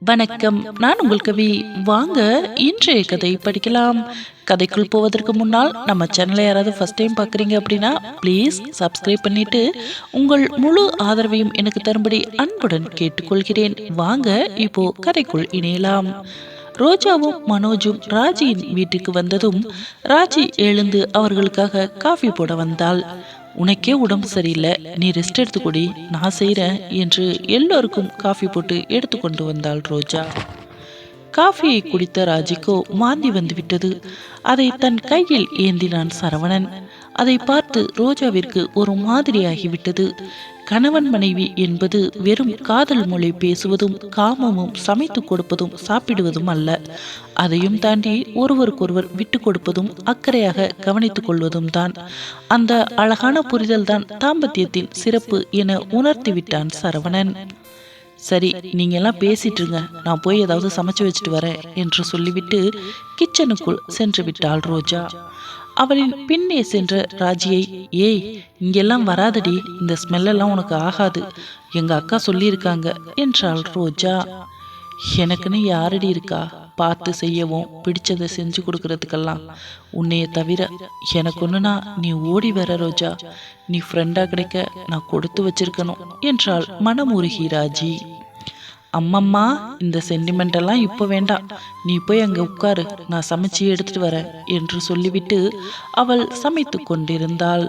வணக்கம். நான் உங்கள் கவி. வாங்க இன்றைய கதை படிக்கலாம். கதைக்குள் போவதற்கு முன்னால் நம்ம சேனலை யாராவது ஃபர்ஸ்ட் டைம் பார்க்குறீங்க அப்படின்னா ப்ளீஸ் சப்ஸ்கிரைப் பண்ணிட்டு உங்கள் முழு ஆதரவையும் எனக்கு தரும்படி அன்புடன் கேட்டுக்கொள்கிறேன். வாங்க இப்போ கதைக்குள் இணையலாம். ரோஜாவும் மனோஜும் ராஜியின் வீட்டுக்கு வந்ததும் ராஜி எழுந்து அவர்களுக்காக காஃபி போட வந்தாள். உனக்கே உடம்பு சரியில்லை நீ ரெஸ்ட் எடுத்துக்கொடி நான் செய்கிறேன் என்று எல்லோருக்கும் காஃபி போட்டு எடுத்துக்கொண்டு வந்தாள் ரோஜா. காஃபியை குடித்த ராஜிக்கோ மாந்தி வந்துவிட்டது அதை தன் கையில் ஏந்தினான் சரவணன். அதை பார்த்து ரோஜாவிற்கு ஒரு மாதிரியாகிவிட்டது. கணவன் மனைவி என்பது வெறும் காதல் மொழி பேசுவதும் காமமும் சமைத்து கொடுப்பதும் சாப்பிடுவதும் அல்ல. அதையும் தாண்டி ஒருவருக்கொருவர் விட்டு கொடுப்பதும் அக்கறையாக கவனித்துக் கொள்வதும் தான். அந்த அழகான புரிதல் தான் தாம்பத்தியத்தின் சிறப்பு என உணர்த்திவிட்டான் சரவணன். சரி நீங்க எல்லாம் பேசிட்டு இருங்க நான் போய் ஏதாவது சமைச்சு வச்சுட்டு வரேன் என்று சொல்லிவிட்டு கிச்சனுக்குள் சென்று விட்டாள் ரோஜா. அவளின் பின்னே சென்ற ராஜியை ஏய் இங்கெல்லாம் வராதடி இந்த ஸ்மெல்லெல்லாம் உனக்கு ஆகாது. எங்க அக்கா சொல்லியிருக்காங்க என்றாள் ரோஜா. எனக்குன்னு யாரடி இருக்கா? பார்த்து செய்யவும் பிடிச்சதை செஞ்சு கொடுக்கறதுக்கெல்லாம். உன்னைய தவிர எனக்கு ஒன்றுனா நீ ஓடி வர ரோஜா. நீ ஃப்ரெண்டாக கிடைக்க நான் கொடுத்து வச்சிருக்கணும் என்றாள் மனமுருகி ராஜி. அம்மம்மா இந்த சென்டிமெண்டெல்லாம் இப்போ வேண்டாம். நீ போய் அங்கே உட்காரு. நான் சமைச்சு எடுத்துட்டு வரேன் என்று சொல்லிவிட்டு அவள் சமைத்து கொண்டிருந்தாள்.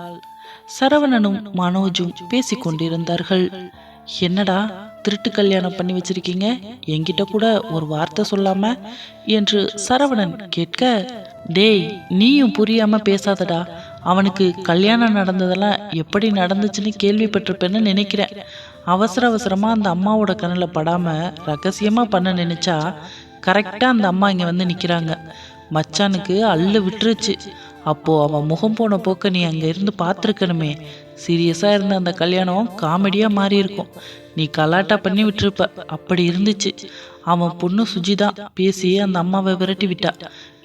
சரவணனும் மனோஜும் பேசிக்கொண்டிருந்தார்கள் என்னடா திருட்டு கல்யாணம் பண்ணி வச்சிருக்கீங்க? என்கிட்ட கூட ஒரு வார்த்தை சொல்லாம? என்று சரவணன் கேட்க டேய் நீயும் புரியாம பேசாதடா. அவனுக்கு கல்யாணம் நடந்ததெல்லாம் எப்படி நடந்துச்சுன்னு கேள்விப்பட்டிருப்பேன்னு நினைக்கிறேன். அவசர அவசரமாக அந்த அம்மாவோட கண்ணில் படாமல் ரகசியமாக பண்ண நினச்சா கரெக்டாக அந்த அம்மா இங்கே வந்து நிற்கிறாங்க மச்சானுக்கு அள்ளு விட்டுருச்சு. அப்போது அவன் முகம் போன போக்க நீ அங்கே இருந்து பார்த்துருக்கணுமே. சீரியஸாக இருந்த அந்த கல்யாணம் காமெடியாக மாறி இருக்கும் நீ கலாட்டா பண்ணி விட்டுருப்ப. அப்படி இருந்துச்சு. அவன் பொண்ணு சுஜிதா பேசி அந்த அம்மாவை விரட்டி விட்டா.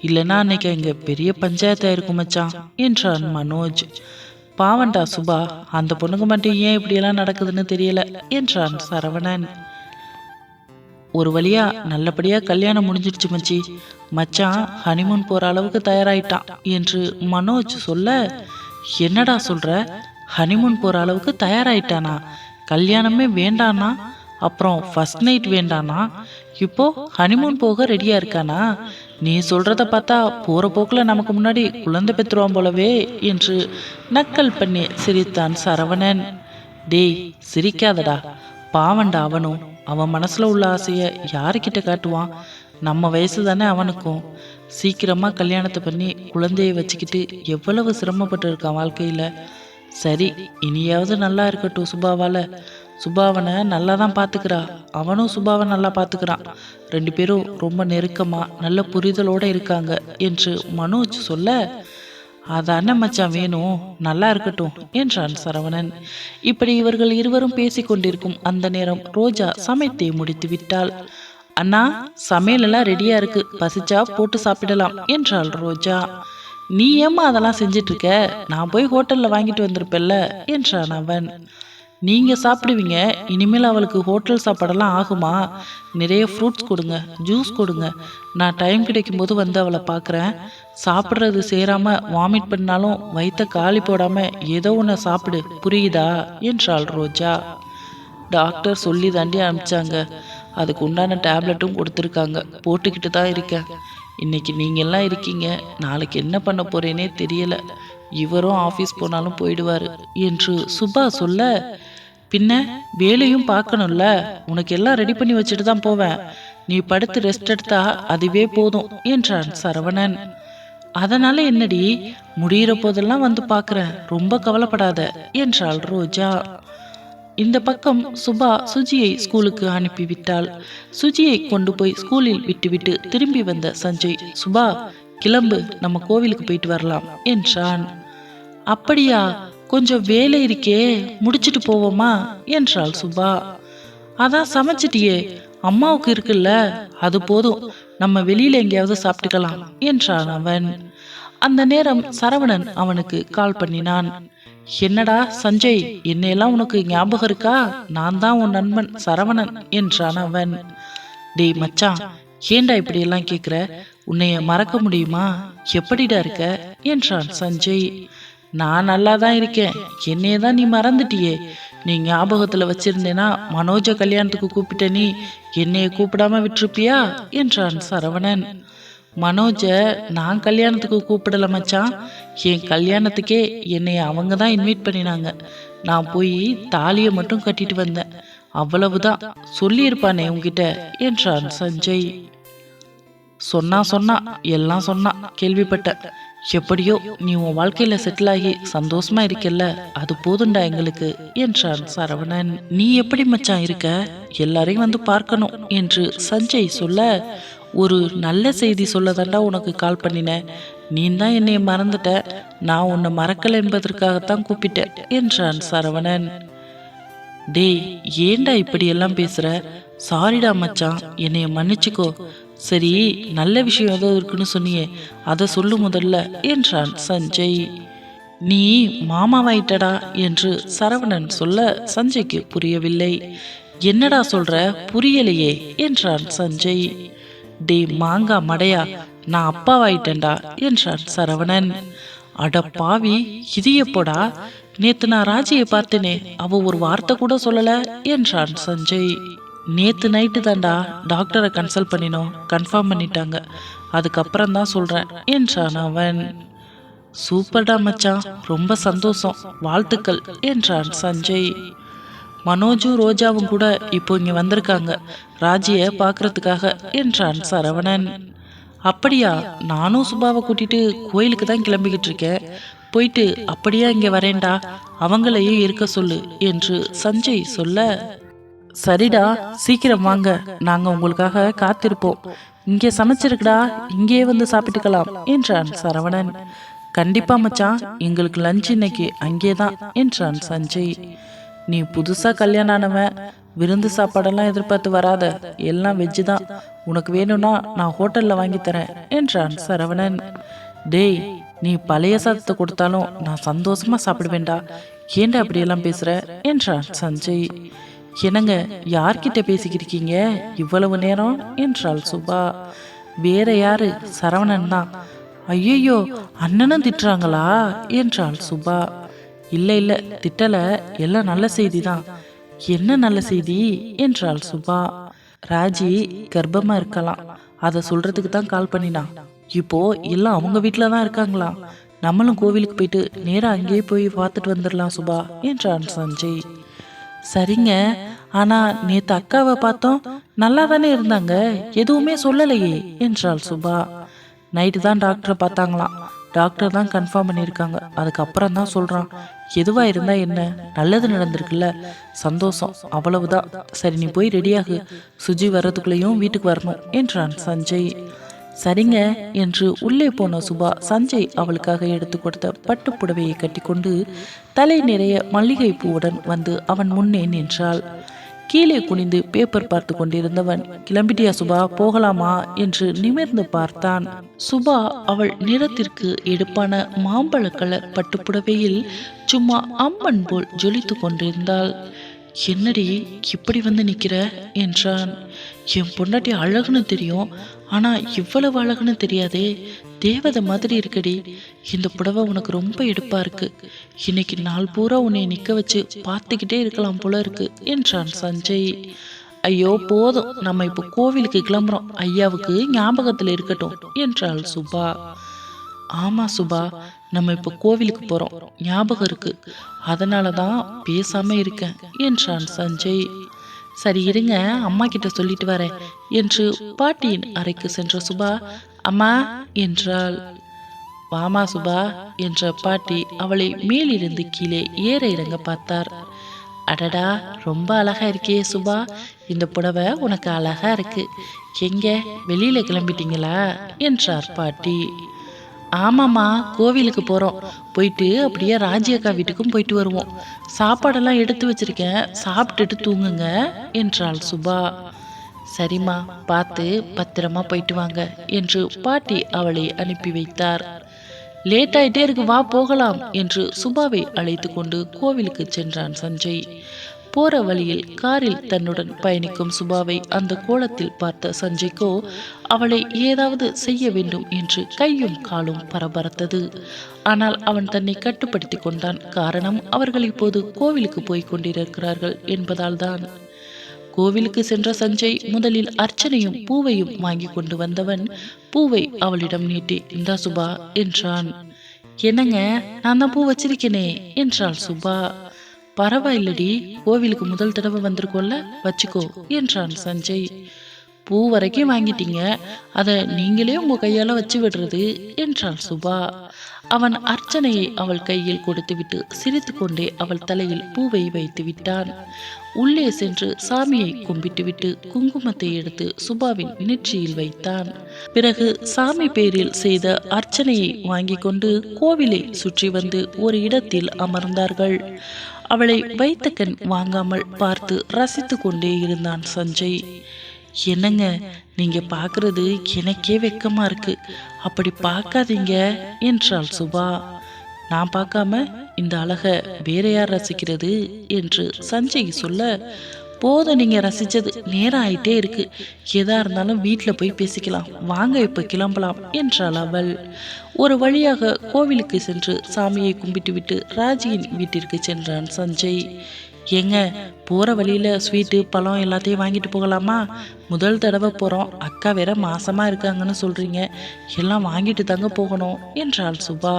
இல்லைன்னா அன்னைக்கு இங்கே பெரிய பஞ்சாயத்தாக இருக்கும் மச்சான் என்றான் மனோஜ். பாவண்டா சுபா அந்த பொண்ணுக்கு மட்டும் ஏன் இப்படியெல்லாம் நடக்குதுன்னு தெரியல என்றான் சரவணன். ஒரு வழியா நல்லபடியா கல்யாணம் முடிஞ்சிடுச்சு மச்சி. மச்சான் ஹனிமூன் போற அளவுக்கு தயாராயிட்டான் என்று மனோஜ் சொல்ல என்னடா சொல்ற? ஹனிமூன் போற அளவுக்கு தயாராயிட்டானா? கல்யாணமே வேண்டானா? அப்புறம் ஃபர்ஸ்ட் நைட் வேண்டானா? இப்போ ஹனிமூன் போக ரெடியா இருக்கானா? நீ சொல்றத பார்த்தா போற போக்குல நமக்கு முன்னாடி குழந்தை பெற்றுவான் போலவே என்று நக்கல் பண்ணி சிரித்தான் சரவணன். டேய் சிரிக்காதடா. பாவண்டா அவனும். அவன் மனசுல உள்ள ஆசைய யாருக்கிட்ட காட்டுவான்? நம்ம வயசு தானே அவனுக்கும். சீக்கிரமா கல்யாணத்தை பண்ணி குழந்தைய வச்சுக்கிட்டு எவ்வளவு சிரமப்பட்டு இருக்கான் வாழ்க்கையில. சரி இனியாவது நல்லா இருக்கட்டும் சுபாவால. சுபாவனை நல்லா தான் பார்த்துக்கிறா அவனும் சுபாவை நல்லா பார்த்துக்கிறான் ரெண்டு பேரும் ரொம்ப நெருக்கமாக நல்ல புரிதலோடு இருக்காங்க என்று மனோஜ் சொல்ல அதான மச்சான் வேணும் நல்லா இருக்கட்டும் என்றான் சரவணன். இப்படி இவர்கள் இருவரும் பேசிக்கொண்டிருக்கும் அந்த நேரம் ரோஜா சமைத்தே முடித்து விட்டாள். அண்ணா சமையலெல்லாம் ரெடியா இருக்கு. பசிச்சா போட்டு சாப்பிடலாம் என்றாள் ரோஜா. நீ ஏம்மா அதெல்லாம் செஞ்சிட்டு இருக்க? நான் போய் ஹோட்டல்ல வாங்கிட்டு வந்திருப்பேல்ல என்றான் அவன். நீங்கள் சாப்பிடுவீங்க இனிமேல் அவளுக்கு ஹோட்டல் சாப்பாடெல்லாம் ஆகுமா? நிறைய ஃப்ரூட்ஸ் கொடுங்க ஜூஸ் கொடுங்க. நான் டைம் கிடைக்கும்போது வந்து அவளை பார்க்குறேன். சாப்பிட்றது சேராமல் வாமிட் பண்ணாலும் வயிற்ற காலி போடாமல் ஏதோ ஒன்று சாப்பிடு புரியுதா? என்றாள் ரோஜா. டாக்டர் சொல்லி தாண்டி அனுப்பிச்சாங்க. அதுக்கு உண்டான டேப்லெட்டும் கொடுத்துருக்காங்க. போட்டுக்கிட்டு தான் இருக்கேன். இன்னைக்கு நீங்கள்லாம் இருக்கீங்க. நாளைக்கு என்ன பண்ண போகிறேனே தெரியலை. இவரும் ஆஃபீஸ் போனாலும் போயிடுவார் என்று சுபா சொல்ல பின்ன வேலையும் பார்க்கணும்ல. உனக்கு எல்லாம் ரெடி பண்ணி வச்சுட்டு தான் போவேன். நீ படுத்து ரெஸ்ட் எடுத்தா அதுவே போதும் என்றான் சரவணன். அதனால என்னடி? முடிகிற போதெல்லாம் வந்து பார்க்குறேன். ரொம்ப கவலைப்படாத என்றாள் ரோஜா. இந்த பக்கம் சுபா சுஜியை ஸ்கூலுக்கு அனுப்பிவிட்டாள். சுஜியை கொண்டு போய் ஸ்கூலில் விட்டுவிட்டு திரும்பி வந்த சஞ்சய் சுபா கிளம்பு. நம்ம கோவிலுக்கு போயிட்டு வரலாம் என்றான். அப்படியா கொஞ்சம் வேலை இருக்கே முடிச்சிட்டு போவோமா? என்றாள் சுபா. அதான் சமைச்சிட்டியே அம்மாவுக்கு இருக்குல்ல அது போதும் நம்ம வெளியில எங்கேயாவது சாப்பிட்டுக்கலாம் என்றான் அவன். அந்த நேரம் சரவணன் அவனுக்கு கால் பண்ணினான். என்னடா சஞ்சய் என்னையெல்லாம் உனக்கு ஞாபகம் இருக்கா? நான் தான் உன் நண்பன் சரவணன் என்றான் அவன். டேய் மச்சான் ஏன்டா இப்படியெல்லாம் கேட்குற உன்னைய மறக்க முடியுமா? எப்படிடா இருக்க? என்றான் சஞ்சய். நான் நல்லா தான் இருக்கேன். என்னைய தான் நீ மறந்துட்டியே. நீ ஞாபகத்தில் வச்சிருந்தேனா மனோஜ கல்யாணத்துக்கு கூப்பிட்ட நீ என்னையை கூப்பிடாம விட்டுருப்பியா? என்றான் சரவணன். மனோஜ நான் கல்யாணத்துக்கு கூப்பிடல மச்சான். என் கல்யாணத்துக்கே என்னை அவங்க தான் இன்வைட் பண்ணினாங்க. நான் போய் தாலியை மட்டும் கட்டிட்டு வந்தேன். அவ்வளவுதான். சொல்லியிருப்பானே உங்ககிட்ட என்றான் சஞ்சய். சொன்னா சொன்னா எல்லாம் சொன்னா கேள்விப்பட்டேன். எப்படியோ நீ உன் வாழ்க்கையில செட்டில் ஆகி சந்தோஷமா இருக்கல்ல அது போதுண்டா எங்களுக்கு என்றான் சரவணன். நீ எப்படி மச்சான் இருக்க? எல்லாரையும் வந்து பார்க்கணும் என்று சஞ்சய் சொல்ல ஒரு நல்ல செய்தி சொல்லதாண்டா உனக்கு கால் பண்ணினேன் நீ தான் என்னை மறந்துட்ட. நான் உன்னை மறக்கல என்பதற்காகத்தான் கூப்பிட்டேன் என்றான் சரவணன். டேய் ஏன்டா இப்படி எல்லாம் பேசுற சாரிடா மச்சான் என்னைய மன்னிச்சுக்கோ. சரி நல்ல விஷயம் ஏதோ இருக்குன்னு சொன்னியே அதை சொல்லு முதல்ல என்றான் சஞ்சய். நீ மாமாவாயிட்டடா என்று சரவணன் சொல்ல சஞ்சய்க்கு புரியவில்லை. என்னடா சொல்ற புரியலையே என்றான் சஞ்சய். டே மாங்கா மடையா நான் அப்பாவாயிட்டேன்டா என்றான் சரவணன். அட பாவி இது எப்போடா நேத்து நான் ராஜியை பார்த்தேனே அவ ஒரு வார்த்தை கூட சொல்லல என்றான் சஞ்சய். நேற்று நைட்டு தாண்டா டாக்டரை கன்சல்ட் பண்ணினோம். கன்ஃபார்ம் பண்ணிட்டாங்க. அதுக்கப்புறம் தான் சொல்கிறேன் என்றான் அவன். சூப்பர்டா மச்சான் ரொம்ப சந்தோஷம் வாழ்த்துக்கள் என்றான் சஞ்சய். மனோஜும் ரோஜாவும் கூட இப்போ இங்கே வந்திருக்காங்க. ராஜிய பார்க்கறதுக்காக என்றான் சரவணன். அப்படியா நானும் சுபாவை கூட்டிட்டு கோயிலுக்கு தான் கிளம்பிக்கிட்டு இருக்கேன். போயிட்டு அப்படியா இங்கே வரேன்டா அவங்களையும் இருக்க சொல்லு என்று சஞ்சய் சொல்ல. சரிடா சீக்கிரம் வாங்க. நாங்க உங்களுக்காக காத்திருப்போம். இங்கே சமைச்சிருக்குடா இங்கே வந்து சாப்பிட்டுக்கலாம் என்றான் சரவணன். கண்டிப்பா மச்சான் எங்களுக்கு லஞ்ச் இன்னைக்கு அங்கே தான் என்றான் சஞ்சய். நீ புதுசா கல்யாணம் ஆனவன் விருந்து சாப்பாடெல்லாம் எதிர்பார்த்து வராத எல்லாம் வெஜ்ஜு தான் உனக்கு வேணும்னா நான் ஹோட்டல்ல வாங்கி தரேன் என்றான் சரவணன். டேய் நீ பழைய சாதத்தை கொடுத்தாலும் நான் சந்தோஷமா சாப்பிடுவேன்டா. ஏன்டா அப்படியெல்லாம் பேசுற? என்றான் சஞ்சய். என்னங்க யார்கிட்ட பேசிக்கிருக்கீங்க? இவ்வளவு நேரம்? என்றாள் சுபா. வேற யாரு? சரவணன் தான். ஐயையோ அண்ணனும் திட்டுறாங்களா? என்றாள் சுபா. இல்லை இல்லை திட்டல. எல்லாம் நல்ல செய்தி தான். என்ன நல்ல செய்தி? என்றாள் சுபா. ராஜி கர்ப்பமா இருக்கலாம். அதை சொல்றதுக்கு தான் கால் பண்ணினான் இப்போ எல்லாம் அவங்க வீட்டில தான் இருக்காங்களாம். நம்மளும் கோவிலுக்கு போயிட்டு நேராக அங்கேயே போய் பார்த்துட்டு வந்துடலாம் சுபா என்றான் சஞ்சய். சரிங்க. ஆனா நேத்து அக்காவை பார்த்தோம் நல்லா தானே இருந்தாங்க. எதுவுமே சொல்லலையே என்றாள் சுபா. நைட்டு தான் டாக்டரை பார்த்தாங்களாம். டாக்டர் தான் கன்ஃபார்ம் பண்ணியிருக்காங்க. அதுக்கப்புறம் தான் சொல்கிறான் எதுவாக இருந்தால் என்ன? நல்லது நடந்திருக்குல்ல. சந்தோஷம் அவ்வளவுதான். சரி நீ போய் ரெடியாகு சுஜி வர்றதுக்குள்ளேயும் வீட்டுக்கு வரணும் என்றான் சஞ்சய். சரிங்க என்று உள்ளே போன சுபா சஞ்சய் அவளுக்காக எடுத்து கொடுத்த பட்டு புடவையை கட்டிக்கொண்டு தலை நிறைய மல்லிகை பூவுடன் வந்து அவன் முன்னே நின்றாள். கீழே குனிந்து பேப்பர் பார்த்து கொண்டிருந்தவன் கிளம்பிட்டியா சுபா போகலாமா? என்று நிமிர்ந்து பார்த்தான். சுபா அவள் நிறத்திற்கு எடுப்பான மாம்பழ கலர் பட்டுப்புடவையில் சும்மா அம்மன் போல் ஜொலித்து கொண்டிருந்தாள். என்னடி இப்படி வந்து நிக்கிற? என்றான். என் பொண்டாட்டி அழகுன்னு தெரியும். ஆனா இவ்வளவு அழகுன்னு தெரியாதே தேவதை மாதிரி இருக்கடி. இந்த புடவை உனக்கு ரொம்ப எடுப்பா இருக்கு. இன்னைக்கு நாள் பூரா உன்னை நிக்க வச்சு பார்த்துக்கிட்டே இருக்கலாம் போல இருக்கு என்றான் சஞ்சய். ஐயோ போதும். நம்ம இப்போ கோவிலுக்கு கிளம்புறோம். ஐயாவுக்கு ஞாபகத்தில் இருக்கட்டும் என்றாள் சுபா. ஆமா சுபா நம்ம இப்போ கோவிலுக்கு போறோம். ஞாபகம் இருக்கு. அதனால தான் பேசாம இருக்கேன் என்றான் சஞ்சய். சரி இருங்க அம்மா கிட்ட சொல்லிட்டு வரேன் என்று பாட்டியின் அறைக்கு சென்ற சுபா அம்மா என்றாள். வாமா சுபா என்ற பாட்டி அவளை மேலிருந்து கீழே ஏற இறங்க பார்த்தார். அடடா ரொம்ப அழகா இருக்கே சுபா இந்த புடவை உனக்கு அழகா இருக்கு. எங்க வெளியில கிளம்பிட்டீங்களா? என்றார் பாட்டி. ஆமாம்மா கோவிலுக்கு போகிறோம் போயிட்டு அப்படியே ராஜியக்கா வீட்டுக்கும் போயிட்டு வருவோம். சாப்பாடெல்லாம் எடுத்து வச்சிருக்கேன். சாப்பிட்டுட்டு தூங்குங்க என்றாள் சுபா. சரிம்மா பார்த்து பத்திரமா போயிட்டு வாங்க என்று பாட்டி அவளை அனுப்பி வைத்தார். லேட் ஆயிட்டே இருக்கு வா போகலாம் என்று சுபாவை அழைத்து கொண்டு கோவிலுக்கு சென்றான் சஞ்சய். போற வழியில் காரில் தன்னுடன் பயணிக்கும் சுபாவை அந்த கோலத்தில் பார்த்த சஞ்சய்கோ அவளை ஏதாவது செய்ய வேண்டும் என்று கையும் காலும் பரபரத்தது. ஆனால் அவன் தன்னை கட்டுப்படுத்தி கொண்டான். காரணம் அவர்கள் இப்போது கோவிலுக்கு போய் கொண்டிருக்கிறார்கள் என்பதால் தான் கோவிலுக்கு சென்ற சஞ்சய் முதலில் அர்ச்சனையும் பூவையும் வாங்கி கொண்டு வந்தவன் பூவை அவளிடம் நீட்டி இந்தா சுபா என்றான். என்னங்க? நான் தான் பூ வச்சிருக்கேனே என்றாள் சுபா. பரவாயில்லடி கோவிலுக்கு முதல் தடவை வந்திருக்கோல்ல வச்சுக்கோ என்றான் சஞ்சய். பூ வரைக்கும் வாங்கிட்டீங்க அதை நீங்களே உங்க கையால வச்சு விடுறது என்றாள் சுபா. அவன் அர்ச்சனையை அவள் கையில் கொடுத்துவிட்டு சிரித்துக்கொண்டே அவள் தலையில் பூவை வைத்து விட்டான். உள்ளே சென்று சாமியை கும்பிட்டுவிட்டு குங்குமத்தை எடுத்து சுபாவின் நெற்றியில் வைத்தான். பிறகு சாமி பேரில் செய்த அர்ச்சனையை வாங்கி கொண்டு கோவிலை சுற்றி வந்து ஒரு இடத்தில் அமர்ந்தார்கள். அவளை வைத்த கண் வாங்காமல் பார்த்து ரசித்து கொண்டே இருந்தான் சஞ்சய். என்னங்க நீங்க பார்க்கறது எனக்கே வெக்கமா இருக்கு. அப்படி பார்க்காதீங்க என்றாள் சுபா. நான் பார்க்காம இந்த அழக வேற யார் ரசிக்கிறது? என்று சஞ்சய் சொல்ல போதும் நீங்கள் ரசித்தது நேரம் ஆயிட்டே இருக்கு. எதா இருந்தாலும் வீட்டில் போய் பேசிக்கலாம். வாங்க இப்போ கிளம்பலாம் என்றாள் அவள் ஒரு வழியாக கோவிலுக்கு சென்று சாமியை கும்பிட்டு விட்டு ராஜியின் வீட்டிற்கு சென்றான் சஞ்சய். ஏங்க போகிற வழியில் ஸ்வீட்டு பழம் எல்லாத்தையும் வாங்கிட்டு போகலாமா? முதல் தடவை போகிறோம் அக்கா வேற மாசமாக இருக்காங்கன்னு சொல்கிறீங்க எல்லாம் வாங்கிட்டு தாங்க போகணும் என்றாள் சுபா.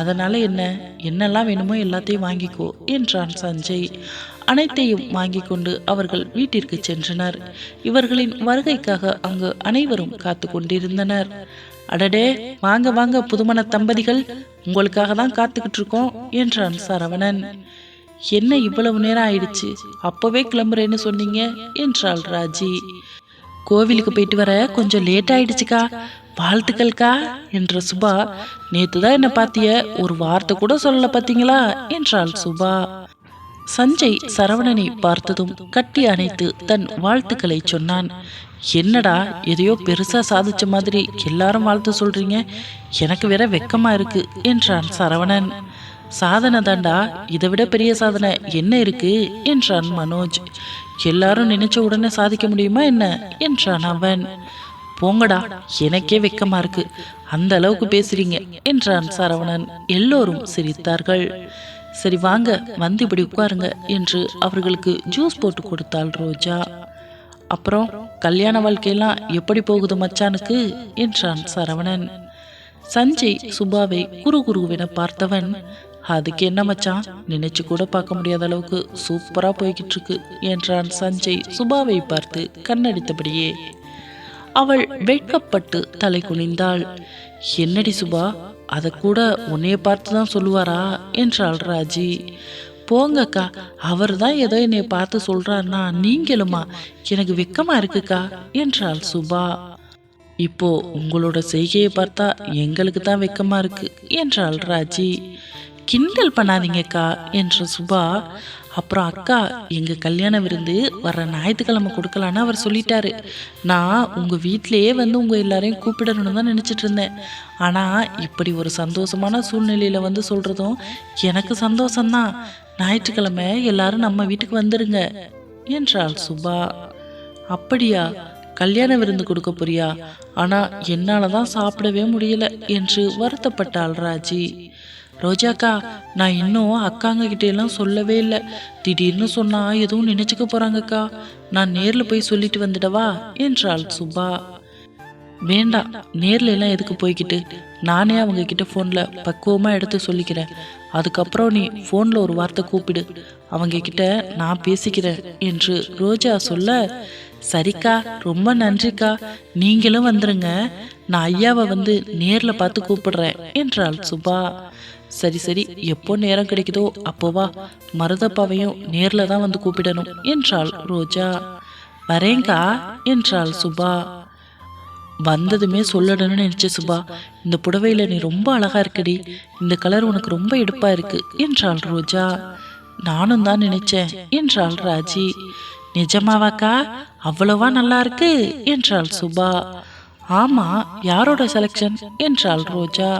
அதனால் என்ன? என்னெல்லாம் வேணுமோ எல்லாத்தையும் வாங்கிக்கோ என்றான் சஞ்சய். அனைத்தையும் வாங்கி கொண்டு அவர்கள் வீட்டிற்கு சென்றனர். இவர்களின் வருகைக்காக அங்கு அனைவரும் காத்து கொண்டிருந்தனர் அடடே வாங்க வாங்க புதுமண தம்பதிகள் உங்களுக்காக தான் காத்துக்கிட்டு இருக்கோம் என்றான் சரவணன். என்ன இவ்வளவு நேரம் ஆயிடுச்சு? அப்பவே கிளம்புறேன்னு சொன்னீங்க என்றாள் ராஜி. கோவிலுக்கு போயிட்டு வர கொஞ்சம் லேட் ஆயிடுச்சுக்கா. வாழ்த்துக்கள்க்கா என்ற சுபா நேத்து தான் என்ன பாத்திய ஒரு வார்த்தை கூட சொல்லல பாத்தீங்களா என்றாள் சுபா. சஞ்சய் சரவணனை பார்த்ததும் கட்டி அணைத்து தன் வாழ்த்துக்களை சொன்னான். என்னடா எதையோ பெருசா சாதிச்ச மாதிரி எல்லாரும் வாழ்த்து சொல்றீங்க. எனக்கு வேற வெக்கமா இருக்கு என்றான் சரவணன். சாதனை தாண்டா இதை விட பெரிய சாதனை என்ன இருக்கு? என்றான் மனோஜ். எல்லாரும் நினைச்ச உடனே சாதிக்க முடியுமா என்ன? என்றான் அவன். போங்கடா எனக்கே வெக்கமா இருக்கு. அந்த அளவுக்கு பேசுறீங்க என்றான் சரவணன். எல்லோரும் சிரித்தார்கள். சரி வாங்க வந்து இப்படி உட்காருங்க என்று அவர்களுக்கு ஜூஸ் போட்டு கொடுத்தாள் ரோஜா. அப்புறம் கல்யாண வாழ்க்கையெல்லாம் எப்படி போகுது மச்சானுக்கு? என்றான் சரவணன். சஞ்சய் சுபாவை குரு குருவென பார்த்தவன் அதுக்கு என்ன மச்சான்? நினைச்சு கூட பார்க்க முடியாத அளவுக்கு சூப்பரா போய்கிட்டு இருக்கு என்றான் சஞ்சய் சுபாவை பார்த்து கண்ணடித்தபடியே. அவள் வெட்கப்பட்டு தலை குனிந்தாள். என்னடி சுபா அதை கூட உன்னைய பார்த்து தான் சொல்லுவாரா? என்றாள் ராஜி. போங்கக்கா அவர் தான் ஏதோ என்னை பார்த்து சொல்றாருன்னா நீங்களுமா எனக்கு வெக்கமா இருக்குக்கா என்றாள் சுபா. இப்போ உங்களோட செய்கையை பார்த்தா எங்களுக்கு தான் வெக்கமா இருக்கு என்றாள் ராஜி. கிண்டல் பண்ணாதீங்கக்கா என்ற சுபா அப்புறம் அக்கா எங்கள் கல்யாண விருந்து வர ஞாயிற்றுக்கிழமை கொடுக்கலான்னு அவர் சொல்லிட்டாரு. நான் உங்கள் வீட்டிலையே வந்து உங்கள் எல்லாரையும் கூப்பிடணும்னு தான் நினச்சிட்டு இருந்தேன். ஆனால் இப்படி ஒரு சந்தோஷமான சூழ்நிலையில் வந்து சொல்கிறதும் எனக்கு சந்தோஷம்தான். ஞாயிற்றுக்கிழமை எல்லாரும் நம்ம வீட்டுக்கு வந்துருங்க என்றாள் சுபா. அப்படியா? கல்யாண விருந்து கொடுக்க போறியா? ஆனால் என்னால் தான் சாப்பிடவே முடியல என்று வருத்தப்பட்டாள் ராஜி. ரோஜாக்கா நான் இன்னும் அக்காங்க கிட்டேலாம் எல்லாம் சொல்லவே இல்லை. திடீர்னு சொன்னா எதுவும் நினைச்சுக்க போறாங்கக்கா நான் நேரில் போய் சொல்லிட்டு வந்துடவா? என்றாள் சுபா. வேண்டாம் நேரில் எல்லாம் எதுக்கு போய்கிட்டு நானே அவங்க கிட்ட ஃபோனில் பக்குவமாக எடுத்து சொல்லிக்கிறேன். அதுக்கப்புறம் நீ ஃபோனில் ஒரு வார்த்தை கூப்பிடு. அவங்க கிட்ட நான் பேசிக்கிறேன் என்று ரோஜா சொல்ல சரிக்கா ரொம்ப நன்றிக்கா. நீங்களும் வந்துருங்க. நான் ஐயாவை வந்து நேரில் பார்த்து கூப்பிடுறேன் என்றாள் சுபா. சரி சரி எப்போ நேரம் கிடைக்குதோ அப்போவா மருதப்பாவையும் நேரில் தான் வந்து கூப்பிடணும் என்றாள் ரோஜா. வரேங்கா என்றாள் சுபா. வந்ததுமே சொல்லணும்னு நினைச்ச சுபா இந்த புடவையில் நீ ரொம்ப அழகா இருக்கடி இந்த கலர் உனக்கு ரொம்ப எடுப்பா இருக்கு என்றாள் ரோஜா. நானும் தான் நினைச்சேன் என்றாள் ராஜி. நிஜமாவாக்கா அவ்வளவா நல்லா இருக்கு என்றாள் சுபா. ஆமா யாரோட செலக்ஷன் என்றாள் ரோஜா.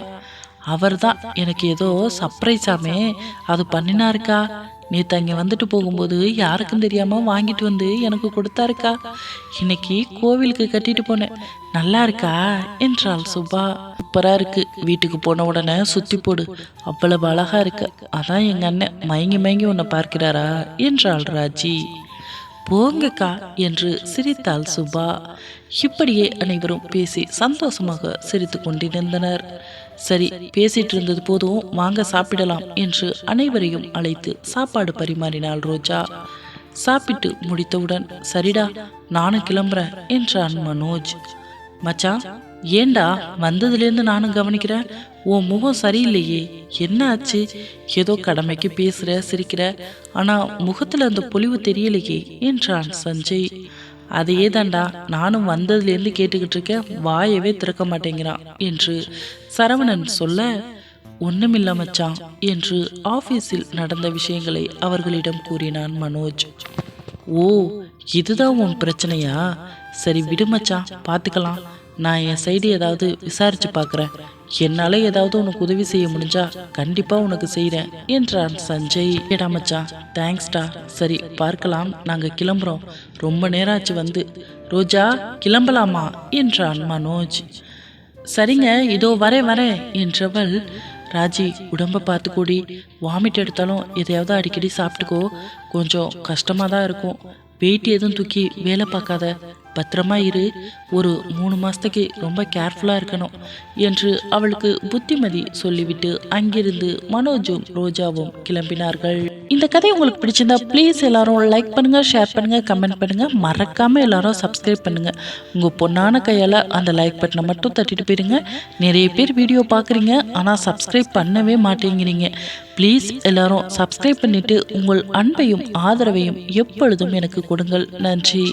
அவர் தான் எனக்கு ஏதோ சர்ப்ரைஸாமே அது பண்ணினாருக்கா? நேற்று அங்கே வந்துட்டு போகும்போது யாருக்கும் தெரியாமல் வாங்கிட்டு வந்து எனக்கு கொடுத்தாருக்கா? இன்னைக்கு கோவிலுக்கு கட்டிட்டு போனேன். நல்லா இருக்கா? என்றாள் சுபா. சூப்பராக இருக்கு. வீட்டுக்கு போன உடனே சுற்றி போடு. அவ்வளவு அழகா இருக்கு. அதான் எங்கள் அண்ணன் மயங்கி மயங்கி உன்னை பார்க்கிறாரா? என்றாள் ராஜி. போங்கக்கா என்று சிரித்தாள் சுபா. இப்படியே அனைவரும் பேசி சந்தோஷமாக சிரித்து கொண்டிருந்தனர். சரி பேசிட்டு இருந்தது போதும் வாங்க சாப்பிடலாம் என்று அனைவரையும் அழைத்து சாப்பாடு பரிமாறினாள் ரோஜா. சாப்பிட்டு முடித்தவுடன் சரிடா நானும் கிளம்புறேன் என்றான் மனோஜ். மச்சான் ஏண்டா வந்ததுலேருந்து நானும் கவனிக்கிறேன் உன் முகம் சரியில்லையே என்ன ஆச்சு? ஏதோ கடமைக்கு பேசுற சிரிக்கிற ஆனா முகத்துல அந்த பொலிவு தெரியலையே என்றான் சஞ்சய். அதையே தாண்டா நானும் வந்ததுலேருந்து கேட்டுக்கிட்டு இருக்கேன் வாயவே திறக்க மாட்டேங்கிறான் என்று சரவணன் சொல்ல ஒண்ணுமில்ல மச்சான் என்று ஆபீஸில் நடந்த விஷயங்களை அவர்களிடம் கூறினான் மனோஜ். ஓ இதுதான் உன் பிரச்சனையா? சரி விடுமச்சா பார்த்துக்கலாம். நான் என் சைடு ஏதாவது விசாரிச்சு பார்க்குறேன். என்னால் ஏதாவது உனக்கு உதவி செய்ய முடிஞ்சா கண்டிப்பாக உனக்கு செய்கிறேன் என்றான் சஞ்சய். ஏடா மச்சான் தேங்க்ஸ்டா சரி பார்க்கலாம். நாங்கள் கிளம்புறோம். ரொம்ப நேரம் ஆச்சு வந்து. ரோஜா கிளம்பலாமா? என்றான் மனோஜ். சரிங்க இதோ வரேன் வரேன் என்றவள். ராஜி உடம்ப பார்த்து கூடி வாமிட் எடுத்தாலும் எதையாவது அடிக்கடி சாப்பிட்டுக்கோ. கொஞ்சம் கஷ்டமாக தான் இருக்கும். வெயிட் எதுவும் தூக்கி வேலை பார்க்காத. பத்திரமா இரு. ஒரு மூணு மாதத்துக்கு ரொம்ப கேர்ஃபுல்லாக இருக்கணும் என்று அவளுக்கு புத்திமதி சொல்லிவிட்டு அங்கிருந்து மனோஜும் ரோஜாவும் கிளம்பினார்கள். இந்த கதை உங்களுக்கு பிடிச்சிருந்தா ப்ளீஸ் எல்லாரும் லைக் பண்ணுங்க ஷேர் பண்ணுங்க கமெண்ட் பண்ணுங்க. மறக்காம எல்லாரும் சப்ஸ்கிரைப் பண்ணுங்க. உங்க பொண்ணான கையால் அந்த லைக் பட்டனை மட்டும் தட்டிட்டு போயிருங்க. நிறைய பேர் வீடியோ பார்க்குறீங்க ஆனால் சப்ஸ்கிரைப் பண்ணவே மாட்டேங்கிறீங்க. ப்ளீஸ் எல்லாரும் சப்ஸ்கிரைப் பண்ணிட்டு உங்கள் அன்பையும் ஆதரவையும் எப்பொழுதும் எனக்கு கொடுங்கள். நன்றி.